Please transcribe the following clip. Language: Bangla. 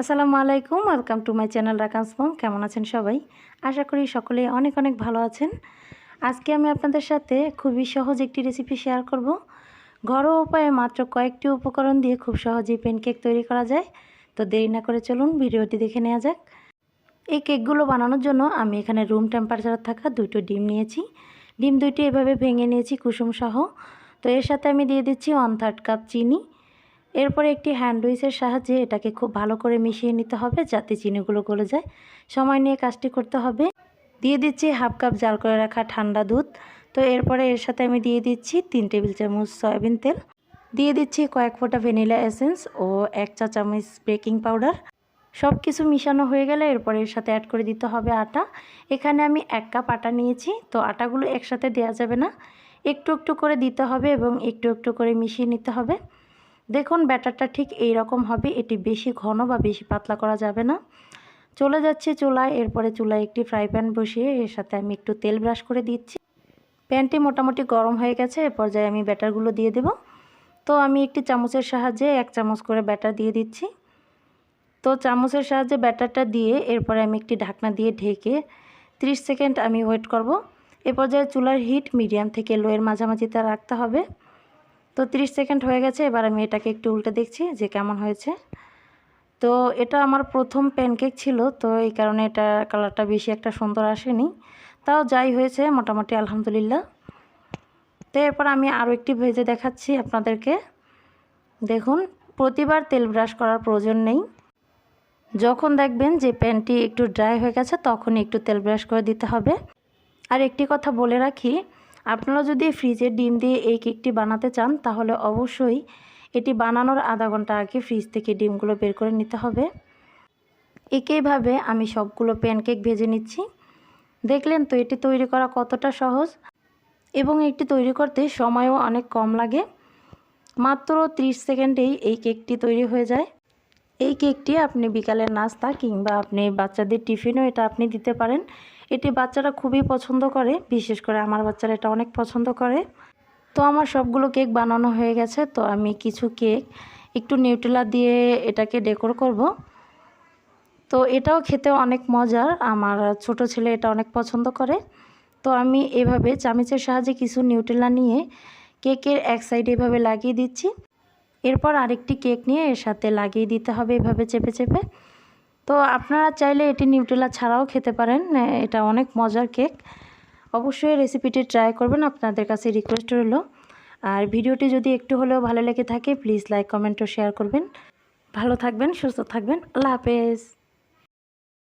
আসসালামু আলাইকুম welcome to my channel Rakan's mom কেমন আছেন সবাই? আশা করি সকলেই অনেক অনেক ভালো আছেন। আজকে আমি আপনাদের সাথে খুবই সহজ একটি রেসিপি শেয়ার করব। ঘরোয়া উপায়ে মাত্র কয়েকটি উপকরণ দিয়ে খুব সহজেই প্যানকেক তৈরি করা যায়। তো দেরি না করে চলুন ভিডিওটি দেখে নেওয়া যাক। এই কেকগুলো বানানোর জন্য আমি এখানে রুম টেম্পারেচার থাকা দুটো ডিম নিয়েছি। ডিম দুইটি এভাবে ভেঙে নিয়েছি কুসুম সহ। তো এর সাথে আমি দিয়ে দিচ্ছি ওয়ান থার্ড কাপ চিনি। এরপরে একটি হ্যান্ড উইচের সাহায্যে এটাকে খুব ভালো করে মিশিয়ে নিতে হবে যাতে চিনিগুলো গলে যায়। সময় নিয়ে কাজটি করতে হবে। দিয়ে দিচ্ছি হাফ কাপ জাল করে রাখা ঠান্ডা দুধ। তো এরপরে এর সাথে আমি দিয়ে দিচ্ছি তিন টেবিল চামচ সয়াবিন তেল। দিয়ে দিচ্ছি কয়েক ফোঁটা ভ্যানিলা এসেন্স ও এক চা চামচ বেকিং পাউডার। সব কিছু মিশানো হয়ে গেলে এরপরে এর সাথে অ্যাড করে দিতে হবে আটা। এখানে আমি এক কাপ আটা নিয়েছি, তো আটাগুলো একসাথে দেওয়া যাবে না। একটু একটু করে দিতে হবে এবং একটু একটু করে মিশিয়ে নিতে হবে। দেখুন, ব্যাটারটা ঠিক এই রকম হবে, এটি বেশি ঘন বা বেশি পাতলা করা যাবে না। চলে যাচ্ছে চুলায়, এরপরে চুলায় একটি ফ্রাই প্যান বসিয়ে এর সাথে আমি একটু তেল ব্রাশ করে দিচ্ছি। প্যানটি মোটামুটি গরম হয়ে গেছে, এ পর্যায়ে আমি ব্যাটারগুলো দিয়ে দেব। তো আমি একটি চামচের সাহায্যে এক চামচ করে ব্যাটার দিয়ে দিচ্ছি। তো চামচের সাহায্যে ব্যাটারটা দিয়ে এরপরে আমি একটি ঢাকনা দিয়ে ঢেকে 30 সেকেন্ড আমি ওয়েট করব। এ পর্যায়ে চুলার হিট মিডিয়াম থেকে লোয়ের মাঝামাঝিতে রাখতে হবে। তো 30 সেকেন্ড হয়ে গেছে, এবার আমি এটাকে একটু উল্টে দেখছি যে কেমন হয়েছে। তো এটা আমার প্রথম প্যানকেক ছিল, তো এই কারণে এটা কালারটা বেশি একটা সুন্দর আসেনি। তাও যাই হয়েছে, মোটামুটি আলহামদুলিল্লাহ। তো এরপর আমি আরও একটি ভেজে দেখাচ্ছি আপনাদেরকে। দেখুন, প্রতিবার তেল ব্রাশ করার প্রয়োজন নেই। যখন দেখবেন যে প্যানটি একটু ড্রাই হয়ে গেছে, তখনই একটু তেল ব্রাশ করে দিতে হবে। আর একটি কথা বলে রাখি আপনারা যদি ফ্রিজে ডিম দিয়ে এই কেকটি বানাতে চান, তাহলে অবশ্যই এটি বানানোর আধা ঘণ্টা আগে ফ্রিজ থেকে ডিমগুলো বের করে নিতে হবে। একইভাবে আমি সবগুলো প্যানকেক ভেজে নিচ্ছি। দেখলেন তো, এটি তৈরি করা কতটা সহজ এবং এটি তৈরি করতে সময়ও অনেক কম লাগে। মাত্র 30 সেকেন্ডেই এই কেকটি তৈরি হয়ে যায়। এই কেকটি আপনি বিকালের নাস্তা কিংবা আপনি বাচ্চাদের টিফিনও এটা আপনি দিতে পারেন। এটি বাচ্চারা খুবই পছন্দ করে, বিশেষ করে আমার বাচ্চারা এটা অনেক পছন্দ করে। তো আমার সবগুলো কেক বানানো হয়ে গেছে, তো আমি কিছু কেক একটু নিউট্রেলা দিয়ে এটাকে ডেকোর করব। তো এটাও খেতে অনেক মজার, আমার ছোট ছেলে এটা অনেক পছন্দ করে। তো আমি এভাবে চামিচের সাহায্যে কিছু নিউট্রেলা নিয়ে কেকের এক সাইডে এভাবে লাগিয়ে দিচ্ছি। এরপর আরেকটি কেক নিয়ে এর সাথে লাগিয়ে দিতে হবে এভাবে চেপে চেপে। তো আপনারা চাইলে এটি নিউটেলা ছাড়াও খেতে পারেন এটা অনেক মজার কেক। অবশ্যই রেসিপিটি ট্রাই করবেন, আপনাদের কাছে রিকোয়েস্ট রইল। আর ভিডিওটি যদি একটু হলেও ভালো লেগে থাকে, প্লিজ লাইক, কমেন্ট ও শেয়ার করবেন। ভালো থাকবেন, সুস্থ থাকবেন, আল্লাহ হাফেজ।